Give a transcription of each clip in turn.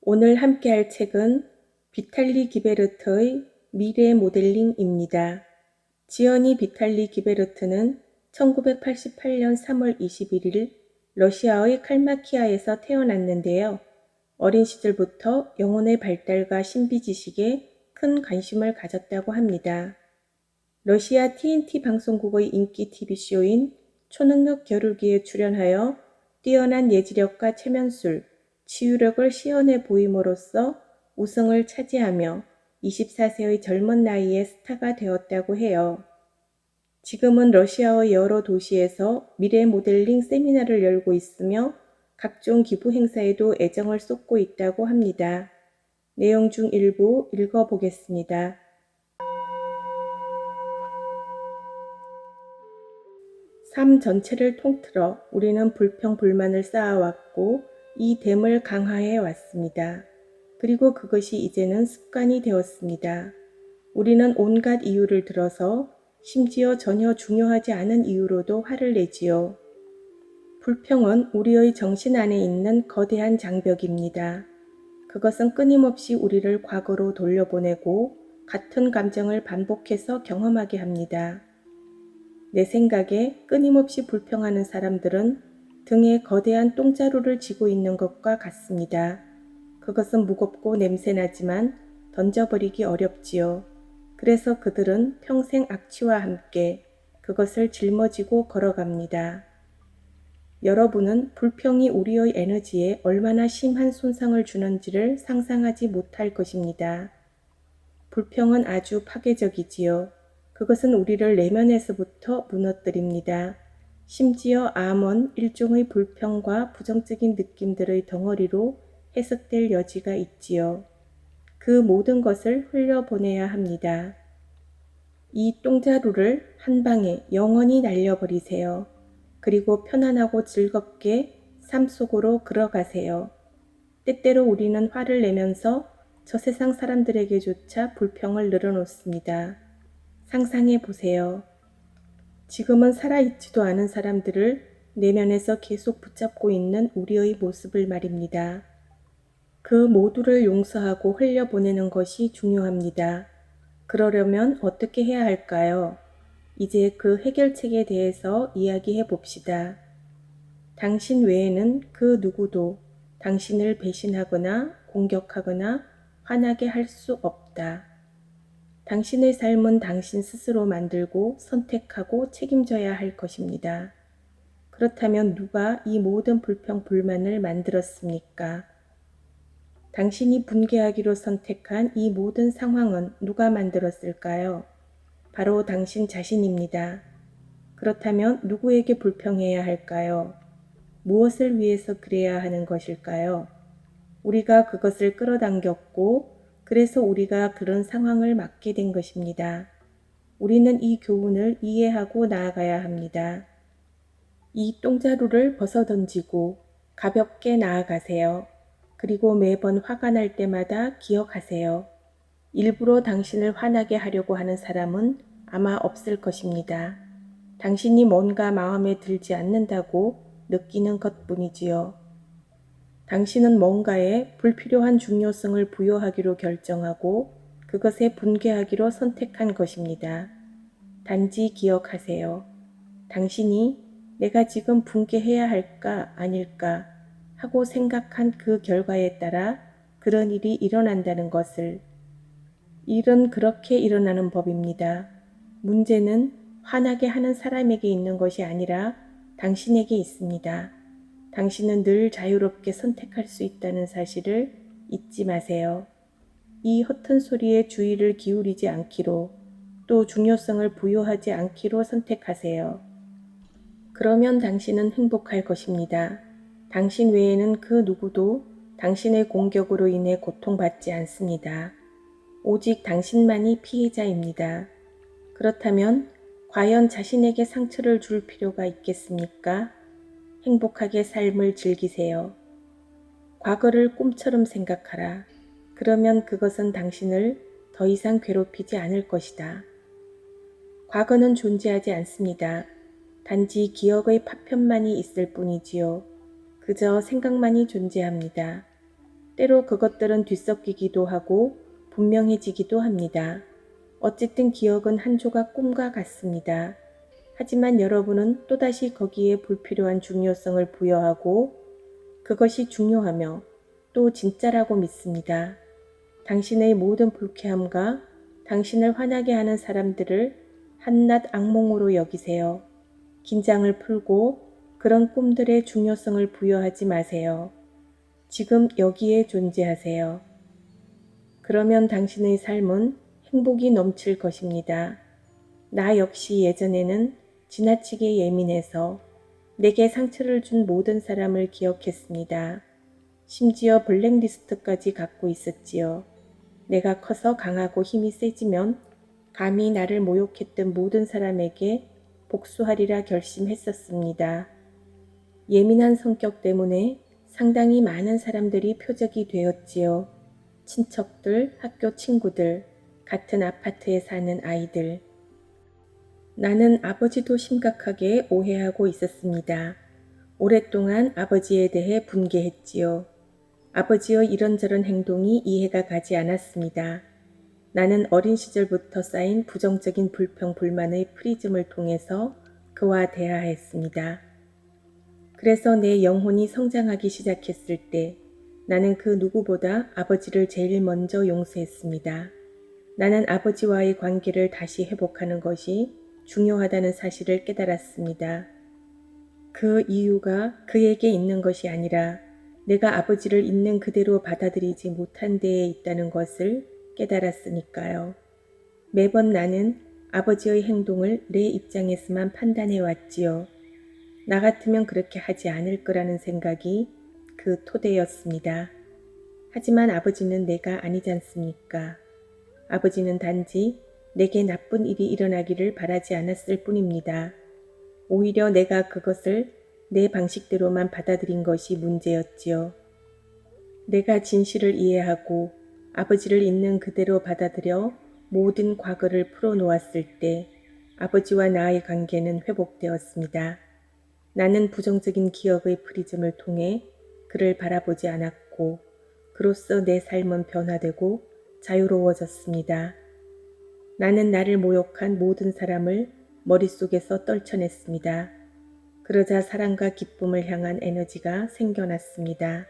오늘 함께 할 책은 비탈리 기베르트의 미래 모델링입니다. 지연이 비탈리 기베르트는 1988년 3월 21일 러시아의 칼마키아에서 태어났는데요. 어린 시절부터 영혼의 발달과 신비 지식에 큰 관심을 가졌다고 합니다. 러시아 TNT 방송국의 인기 TV쇼인 초능력 겨루기에 출연하여 뛰어난 예지력과 체면술, 치유력을 시연해 보임으로써 우승을 차지하며 24세의 젊은 나이에 스타가 되었다고 해요. 지금은 러시아의 여러 도시에서 미래 모델링 세미나를 열고 있으며 각종 기부 행사에도 애정을 쏟고 있다고 합니다. 내용 중 일부 읽어보겠습니다. 삶 전체를 통틀어 우리는 불평 불만을 쌓아왔고 이 댐을 강화해 왔습니다. 그리고 그것이 이제는 습관이 되었습니다. 우리는 온갖 이유를 들어서 심지어 전혀 중요하지 않은 이유로도 화를 내지요. 불평은 우리의 정신 안에 있는 거대한 장벽입니다. 그것은 끊임없이 우리를 과거로 돌려보내고 같은 감정을 반복해서 경험하게 합니다. 내 생각에 끊임없이 불평하는 사람들은 등에 거대한 똥자루를 쥐고 있는 것과 같습니다. 그것은 무겁고 냄새나지만 던져버리기 어렵지요. 그래서 그들은 평생 악취와 함께 그것을 짊어지고 걸어갑니다. 여러분은 불평이 우리의 에너지에 얼마나 심한 손상을 주는지를 상상하지 못할 것입니다. 불평은 아주 파괴적이지요. 그것은 우리를 내면에서부터 무너뜨립니다. 심지어 암은 일종의 불평과 부정적인 느낌들의 덩어리로 해석될 여지가 있지요. 그 모든 것을 흘려보내야 합니다. 이 똥자루를 한 방에 영원히 날려버리세요. 그리고 편안하고 즐겁게 삶 속으로 걸어가세요. 때때로 우리는 화를 내면서 저 세상 사람들에게조차 불평을 늘어놓습니다. 상상해 보세요. 지금은 살아있지도 않은 사람들을 내면에서 계속 붙잡고 있는 우리의 모습을 말입니다. 그 모두를 용서하고 흘려보내는 것이 중요합니다. 그러려면 어떻게 해야 할까요? 이제 그 해결책에 대해서 이야기해 봅시다. 당신 외에는 그 누구도 당신을 배신하거나 공격하거나 화나게 할 수 없다. 당신의 삶은 당신 스스로 만들고 선택하고 책임져야 할 것입니다. 그렇다면 누가 이 모든 불평, 불만을 만들었습니까? 당신이 분개하기로 선택한 이 모든 상황은 누가 만들었을까요? 바로 당신 자신입니다. 그렇다면 누구에게 불평해야 할까요? 무엇을 위해서 그래야 하는 것일까요? 우리가 그것을 끌어당겼고 그래서 우리가 그런 상황을 맞게 된 것입니다. 우리는 이 교훈을 이해하고 나아가야 합니다. 이 똥자루를 벗어 던지고 가볍게 나아가세요. 그리고 매번 화가 날 때마다 기억하세요. 일부러 당신을 화나게 하려고 하는 사람은 아마 없을 것입니다. 당신이 뭔가 마음에 들지 않는다고 느끼는 것 뿐이지요. 당신은 뭔가에 불필요한 중요성을 부여하기로 결정하고 그것에 분개하기로 선택한 것입니다. 단지 기억하세요. 당신이 내가 지금 분개해야 할까 아닐까 하고 생각한 그 결과에 따라 그런 일이 일어난다는 것을 일은 그렇게 일어나는 법입니다. 문제는 화나게 하는 사람에게 있는 것이 아니라 당신에게 있습니다. 당신은 늘 자유롭게 선택할 수 있다는 사실을 잊지 마세요. 이 허튼 소리에 주의를 기울이지 않기로 또 중요성을 부여하지 않기로 선택하세요. 그러면 당신은 행복할 것입니다. 당신 외에는 그 누구도 당신의 공격으로 인해 고통받지 않습니다. 오직 당신만이 피해자입니다. 그렇다면 과연 자신에게 상처를 줄 필요가 있겠습니까? 행복하게 삶을 즐기세요. 과거를 꿈처럼 생각하라. 그러면 그것은 당신을 더 이상 괴롭히지 않을 것이다. 과거는 존재하지 않습니다. 단지 기억의 파편만이 있을 뿐이지요. 그저 생각만이 존재합니다. 때로 그것들은 뒤섞이기도 하고 분명해지기도 합니다. 어쨌든 기억은 한 조각 꿈과 같습니다. 하지만 여러분은 또다시 거기에 불필요한 중요성을 부여하고 그것이 중요하며 또 진짜라고 믿습니다. 당신의 모든 불쾌함과 당신을 화나게 하는 사람들을 한낱 악몽으로 여기세요. 긴장을 풀고 그런 꿈들의 중요성을 부여하지 마세요. 지금 여기에 존재하세요. 그러면 당신의 삶은 행복이 넘칠 것입니다. 나 역시 예전에는 지나치게 예민해서 내게 상처를 준 모든 사람을 기억했습니다. 심지어 블랙리스트까지 갖고 있었지요. 내가 커서 강하고 힘이 세지면 감히 나를 모욕했던 모든 사람에게 복수하리라 결심했었습니다. 예민한 성격 때문에 상당히 많은 사람들이 표적이 되었지요. 친척들, 학교 친구들, 같은 아파트에 사는 아이들. 나는 아버지도 심각하게 오해하고 있었습니다. 오랫동안 아버지에 대해 분개했지요. 아버지의 이런저런 행동이 이해가 가지 않았습니다. 나는 어린 시절부터 쌓인 부정적인 불평, 불만의 프리즘을 통해서 그와 대화했습니다. 그래서 내 영혼이 성장하기 시작했을 때 나는 그 누구보다 아버지를 제일 먼저 용서했습니다. 나는 아버지와의 관계를 다시 회복하는 것이 중요하다는 사실을 깨달았습니다. 그 이유가 그에게 있는 것이 아니라 내가 아버지를 있는 그대로 받아들이지 못한 데에 있다는 것을 깨달았으니까요. 매번 나는 아버지의 행동을 내 입장에서만 판단해 왔지요. 나 같으면 그렇게 하지 않을 거라는 생각이 그 토대였습니다. 하지만 아버지는 내가 아니지 않습니까? 아버지는 단지 내게 나쁜 일이 일어나기를 바라지 않았을 뿐입니다. 오히려 내가 그것을 내 방식대로만 받아들인 것이 문제였지요. 내가 진실을 이해하고 아버지를 있는 그대로 받아들여 모든 과거를 풀어놓았을 때 아버지와 나의 관계는 회복되었습니다. 나는 부정적인 기억의 프리즘을 통해 그를 바라보지 않았고 그로써 내 삶은 변화되고 자유로워졌습니다. 나는 나를 모욕한 모든 사람을 머릿속에서 떨쳐냈습니다. 그러자 사랑과 기쁨을 향한 에너지가 생겨났습니다.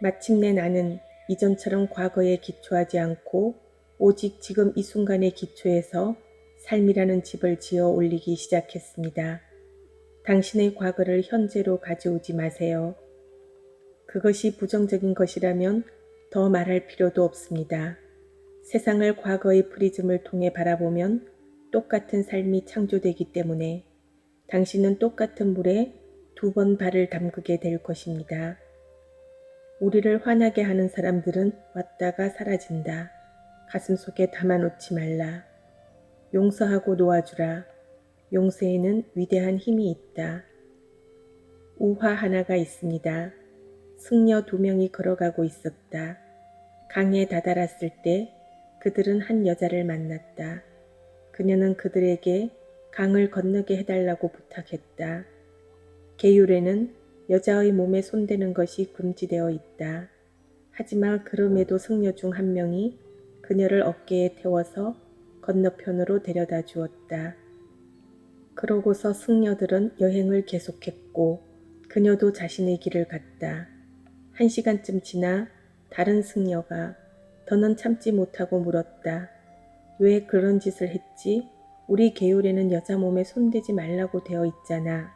마침내 나는 이전처럼 과거에 기초하지 않고 오직 지금 이 순간에 기초해서 삶이라는 집을 지어 올리기 시작했습니다. 당신의 과거를 현재로 가져오지 마세요. 그것이 부정적인 것이라면 더 말할 필요도 없습니다. 세상을 과거의 프리즘을 통해 바라보면 똑같은 삶이 창조되기 때문에 당신은 똑같은 물에 두 번 발을 담그게 될 것입니다. 우리를 화나게 하는 사람들은 왔다가 사라진다. 가슴 속에 담아놓지 말라. 용서하고 놓아주라. 용서에는 위대한 힘이 있다. 우화 하나가 있습니다. 승려 두 명이 걸어가고 있었다. 강에 다다랐을 때 그들은 한 여자를 만났다. 그녀는 그들에게 강을 건너게 해달라고 부탁했다. 계율에는 여자의 몸에 손대는 것이 금지되어 있다. 하지만 그럼에도 승려 중 한 명이 그녀를 어깨에 태워서 건너편으로 데려다 주었다. 그러고서 승려들은 여행을 계속했고 그녀도 자신의 길을 갔다. 한 시간쯤 지나 다른 승려가 더는 참지 못하고 물었다. 왜 그런 짓을 했지? 우리 계율에는 여자 몸에 손대지 말라고 되어 있잖아.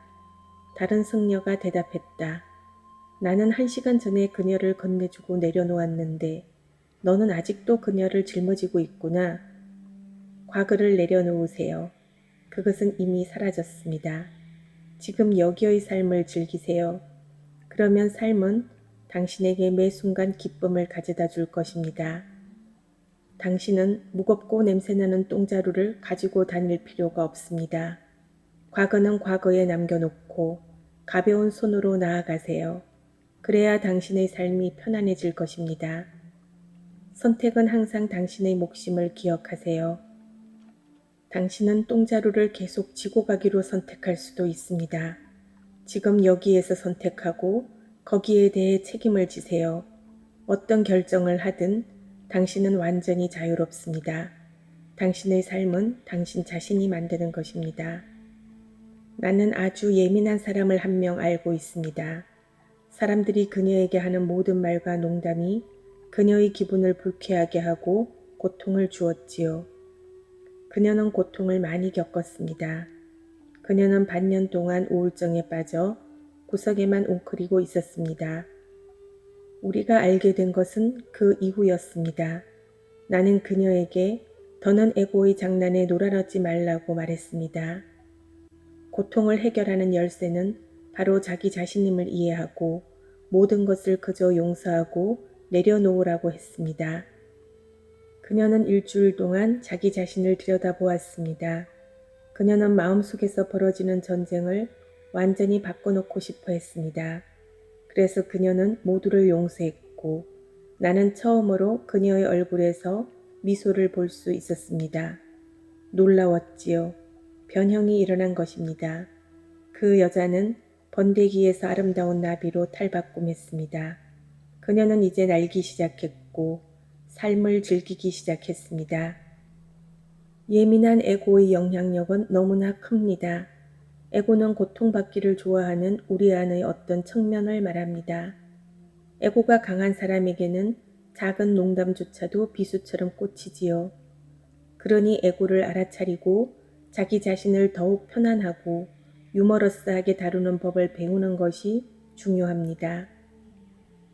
다른 승려가 대답했다. 나는 한 시간 전에 그녀를 건네주고 내려놓았는데 너는 아직도 그녀를 짊어지고 있구나. 과거를 내려놓으세요. 그것은 이미 사라졌습니다. 지금 여기의 삶을 즐기세요. 그러면 삶은 당신에게 매 순간 기쁨을 가져다 줄 것입니다. 당신은 무겁고 냄새나는 똥자루를 가지고 다닐 필요가 없습니다. 과거는 과거에 남겨놓고 가벼운 손으로 나아가세요. 그래야 당신의 삶이 편안해질 것입니다. 선택은 항상 당신의 목심을 기억하세요. 당신은 똥자루를 계속 지고 가기로 선택할 수도 있습니다. 지금 여기에서 선택하고 거기에 대해 책임을 지세요. 어떤 결정을 하든 당신은 완전히 자유롭습니다. 당신의 삶은 당신 자신이 만드는 것입니다. 나는 아주 예민한 사람을 한 명 알고 있습니다. 사람들이 그녀에게 하는 모든 말과 농담이 그녀의 기분을 불쾌하게 하고 고통을 주었지요. 그녀는 고통을 많이 겪었습니다. 그녀는 반년 동안 우울증에 빠져 구석에만 웅크리고 있었습니다. 우리가 알게 된 것은 그 이후였습니다. 나는 그녀에게 더는 에고의 장난에 놀아나지 말라고 말했습니다. 고통을 해결하는 열쇠는 바로 자기 자신임을 이해하고 모든 것을 그저 용서하고 내려놓으라고 했습니다. 그녀는 일주일 동안 자기 자신을 들여다보았습니다. 그녀는 마음속에서 벌어지는 전쟁을 완전히 바꿔놓고 싶어 했습니다. 그래서 그녀는 모두를 용서했고 나는 처음으로 그녀의 얼굴에서 미소를 볼 수 있었습니다. 놀라웠지요. 변형이 일어난 것입니다. 그 여자는 번데기에서 아름다운 나비로 탈바꿈했습니다. 그녀는 이제 날기 시작했고 삶을 즐기기 시작했습니다. 예민한 에고의 영향력은 너무나 큽니다. 에고는 고통받기를 좋아하는 우리 안의 어떤 측면을 말합니다. 에고가 강한 사람에게는 작은 농담조차도 비수처럼 꽂히지요. 그러니 에고를 알아차리고 자기 자신을 더욱 편안하고 유머러스하게 다루는 법을 배우는 것이 중요합니다.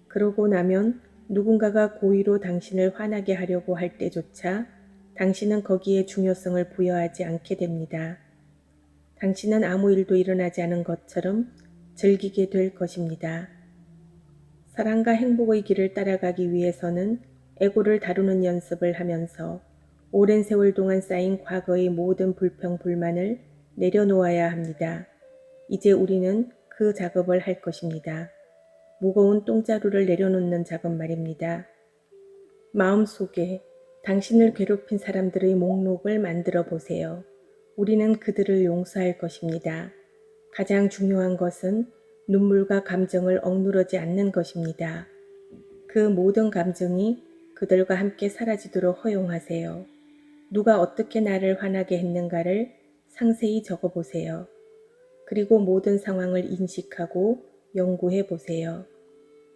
그러고 나면 누군가가 고의로 당신을 화나게 하려고 할 때조차 당신은 거기에 중요성을 부여하지 않게 됩니다. 당신은 아무 일도 일어나지 않은 것처럼 즐기게 될 것입니다. 사랑과 행복의 길을 따라가기 위해서는 에고를 다루는 연습을 하면서 오랜 세월 동안 쌓인 과거의 모든 불평, 불만을 내려놓아야 합니다. 이제 우리는 그 작업을 할 것입니다. 무거운 똥자루를 내려놓는 작업 말입니다. 마음속에 당신을 괴롭힌 사람들의 목록을 만들어 보세요. 우리는 그들을 용서할 것입니다. 가장 중요한 것은 눈물과 감정을 억누르지 않는 것입니다. 그 모든 감정이 그들과 함께 사라지도록 허용하세요. 누가 어떻게 나를 화나게 했는가를 상세히 적어 보세요. 그리고 모든 상황을 인식하고 연구해 보세요.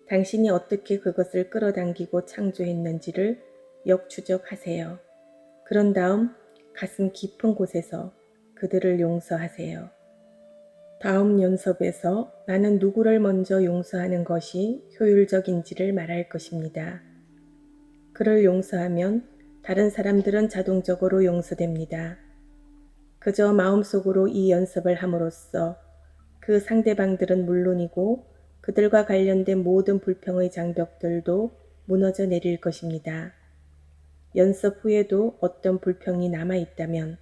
당신이 어떻게 그것을 끌어당기고 창조했는지를 역추적하세요. 그런 다음 가슴 깊은 곳에서 그들을 용서하세요. 다음 연습에서 나는 누구를 먼저 용서하는 것이 효율적인지를 말할 것입니다. 그를 용서하면 다른 사람들은 자동적으로 용서됩니다. 그저 마음속으로 이 연습을 함으로써 그 상대방들은 물론이고 그들과 관련된 모든 불평의 장벽들도 무너져 내릴 것입니다. 연습 후에도 어떤 불평이 남아 있다면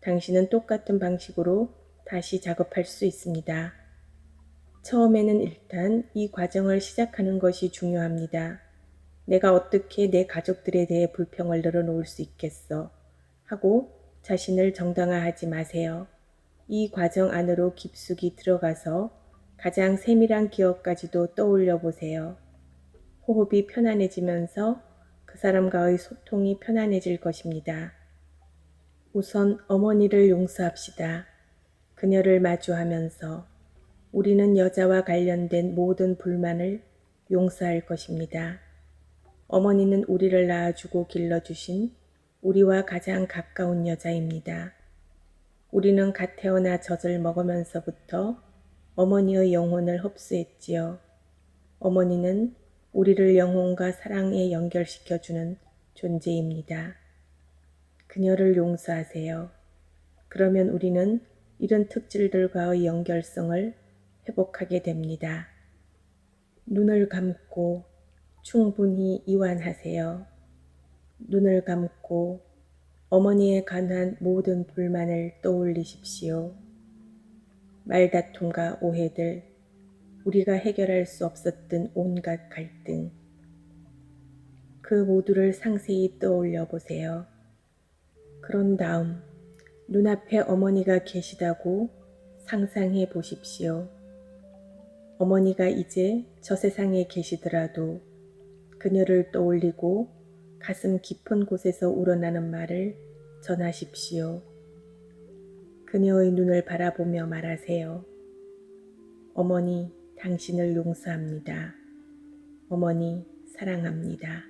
당신은 똑같은 방식으로 다시 작업할 수 있습니다. 처음에는 일단 이 과정을 시작하는 것이 중요합니다. 내가 어떻게 내 가족들에 대해 불평을 늘어놓을 수 있겠어? 하고 자신을 정당화하지 마세요. 이 과정 안으로 깊숙이 들어가서 가장 세밀한 기억까지도 떠올려 보세요. 호흡이 편안해지면서 그 사람과의 소통이 편안해질 것입니다. 우선 어머니를 용서합시다. 그녀를 마주하면서 우리는 여자와 관련된 모든 불만을 용서할 것입니다. 어머니는 우리를 낳아주고 길러주신 우리와 가장 가까운 여자입니다. 우리는 갓 태어나 젖을 먹으면서부터 어머니의 영혼을 흡수했지요. 어머니는 우리를 영혼과 사랑에 연결시켜주는 존재입니다. 그녀를 용서하세요. 그러면 우리는 이런 특질들과의 연결성을 회복하게 됩니다. 눈을 감고 충분히 이완하세요. 눈을 감고 어머니에 관한 모든 불만을 떠올리십시오. 말다툼과 오해들, 우리가 해결할 수 없었던 온갖 갈등, 그 모두를 상세히 떠올려 보세요. 그런 다음 눈앞에 어머니가 계시다고 상상해 보십시오. 어머니가 이제 저 세상에 계시더라도 그녀를 떠올리고 가슴 깊은 곳에서 우러나는 말을 전하십시오. 그녀의 눈을 바라보며 말하세요. 어머니, 당신을 용서합니다. 어머니, 사랑합니다.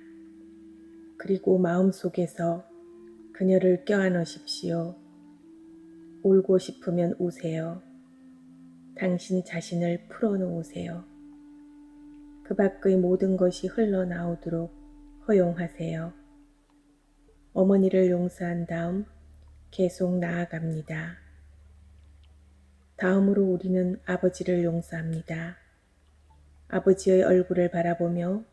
그리고 마음속에서 그녀를 껴안으십시오. 울고 싶으면 우세요. 당신 자신을 풀어놓으세요. 그 밖의 모든 것이 흘러나오도록 허용하세요. 어머니를 용서한 다음 계속 나아갑니다. 다음으로 우리는 아버지를 용서합니다. 아버지의 얼굴을 바라보며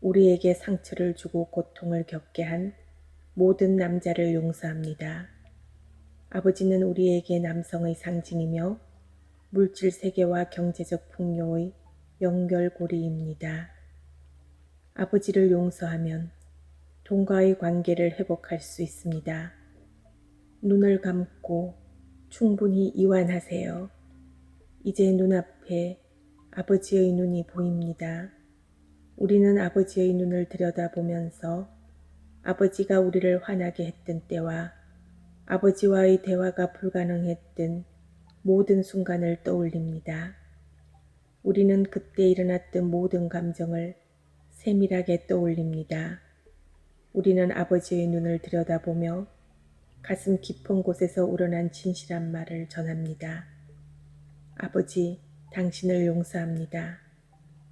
우리에게 상처를 주고 고통을 겪게 한 모든 남자를 용서합니다. 아버지는 우리에게 남성의 상징이며 물질 세계와 경제적 풍요의 연결고리입니다. 아버지를 용서하면 돈과의 관계를 회복할 수 있습니다. 눈을 감고 충분히 이완하세요. 이제 눈앞에 아버지의 눈이 보입니다. 우리는 아버지의 눈을 들여다보면서 아버지가 우리를 화나게 했던 때와 아버지와의 대화가 불가능했던 모든 순간을 떠올립니다. 우리는 그때 일어났던 모든 감정을 세밀하게 떠올립니다. 우리는 아버지의 눈을 들여다보며 가슴 깊은 곳에서 우러난 진실한 말을 전합니다. 아버지, 당신을 용서합니다.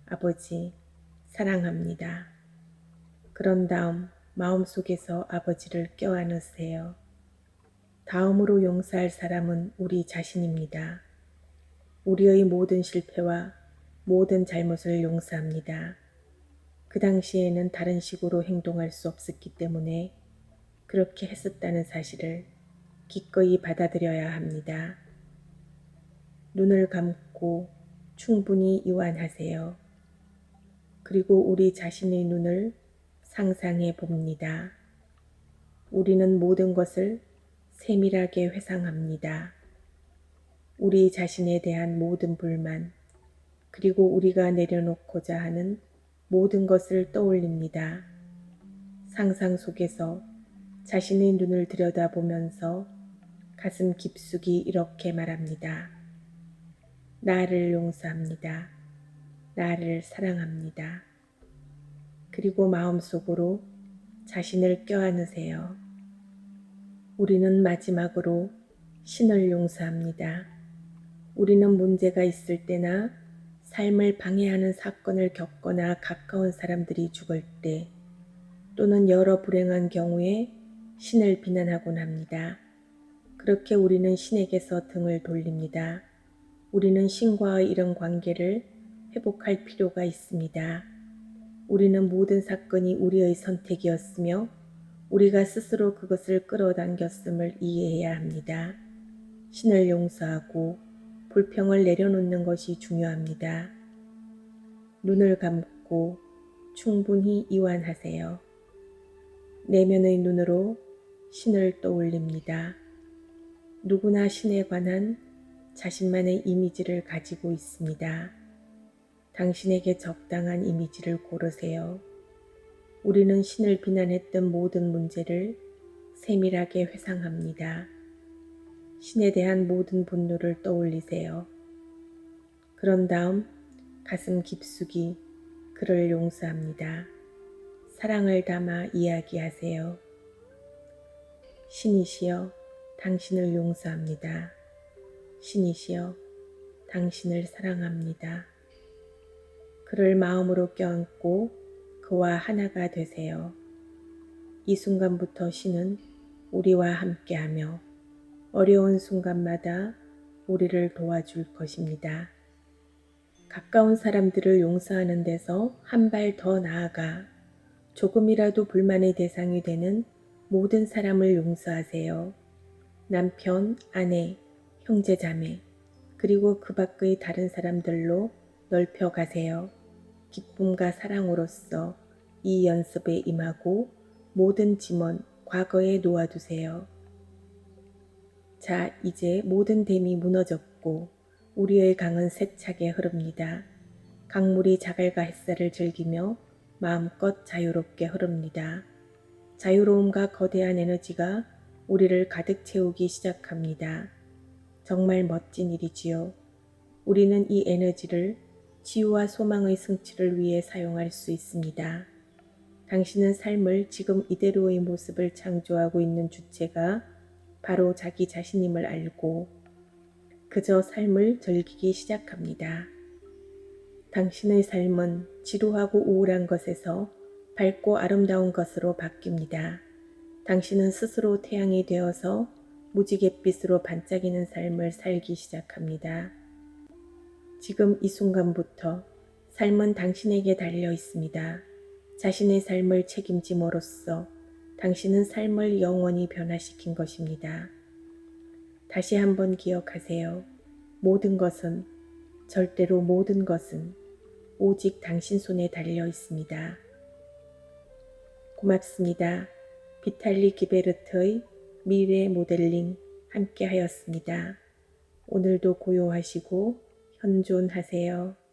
아버지, 사랑합니다. 그런 다음 마음속에서 아버지를 껴안으세요. 다음으로 용서할 사람은 우리 자신입니다. 우리의 모든 실패와 모든 잘못을 용서합니다. 그 당시에는 다른 식으로 행동할 수 없었기 때문에 그렇게 했었다는 사실을 기꺼이 받아들여야 합니다. 눈을 감고 충분히 이완하세요. 그리고 우리 자신의 눈을 상상해 봅니다. 우리는 모든 것을 세밀하게 회상합니다. 우리 자신에 대한 모든 불만, 그리고 우리가 내려놓고자 하는 모든 것을 떠올립니다. 상상 속에서 자신의 눈을 들여다보면서 가슴 깊숙이 이렇게 말합니다. 나를 용서합니다. 나를 사랑합니다. 그리고 마음속으로 자신을 껴안으세요. 우리는 마지막으로 신을 용서합니다. 우리는 문제가 있을 때나 삶을 방해하는 사건을 겪거나 가까운 사람들이 죽을 때 또는 여러 불행한 경우에 신을 비난하곤 합니다. 그렇게 우리는 신에게서 등을 돌립니다. 우리는 신과의 이런 관계를 회복할 필요가 있습니다. 우리는 모든 사건이 우리의 선택이었으며 우리가 스스로 그것을 끌어당겼음을 이해해야 합니다. 신을 용서하고 불평을 내려놓는 것이 중요합니다. 눈을 감고 충분히 이완하세요. 내면의 눈으로 신을 떠올립니다. 누구나 신에 관한 자신만의 이미지를 가지고 있습니다. 당신에게 적당한 이미지를 고르세요. 우리는 신을 비난했던 모든 문제를 세밀하게 회상합니다. 신에 대한 모든 분노를 떠올리세요. 그런 다음 가슴 깊숙이 그를 용서합니다. 사랑을 담아 이야기하세요. 신이시여, 당신을 용서합니다. 신이시여, 당신을 사랑합니다. 그를 마음으로 껴안고 그와 하나가 되세요. 이 순간부터 신은 우리와 함께하며 어려운 순간마다 우리를 도와줄 것입니다. 가까운 사람들을 용서하는 데서 한 발 더 나아가 조금이라도 불만의 대상이 되는 모든 사람을 용서하세요. 남편, 아내, 형제, 자매, 그리고 그 밖의 다른 사람들로 넓혀 가세요. 기쁨과 사랑으로서 이 연습에 임하고 모든 짐은 과거에 놓아두세요. 자, 이제 모든 댐이 무너졌고 우리의 강은 세차게 흐릅니다. 강물이 자갈과 햇살을 즐기며 마음껏 자유롭게 흐릅니다. 자유로움과 거대한 에너지가 우리를 가득 채우기 시작합니다. 정말 멋진 일이지요. 우리는 이 에너지를 치유와 소망의 성취를 위해 사용할 수 있습니다. 당신은 삶을 지금 이대로의 모습을 창조하고 있는 주체가 바로 자기 자신임을 알고 그저 삶을 즐기기 시작합니다. 당신의 삶은 지루하고 우울한 것에서 밝고 아름다운 것으로 바뀝니다. 당신은 스스로 태양이 되어서 무지갯빛으로 반짝이는 삶을 살기 시작합니다. 지금 이 순간부터 삶은 당신에게 달려 있습니다. 자신의 삶을 책임짐으로써 당신은 삶을 영원히 변화시킨 것입니다. 다시 한번 기억하세요. 모든 것은, 절대로 모든 것은 오직 당신 손에 달려 있습니다. 고맙습니다. 비탈리 기베르트의 미래 모델링 함께 하였습니다. 오늘도 고요하시고 현존하세요.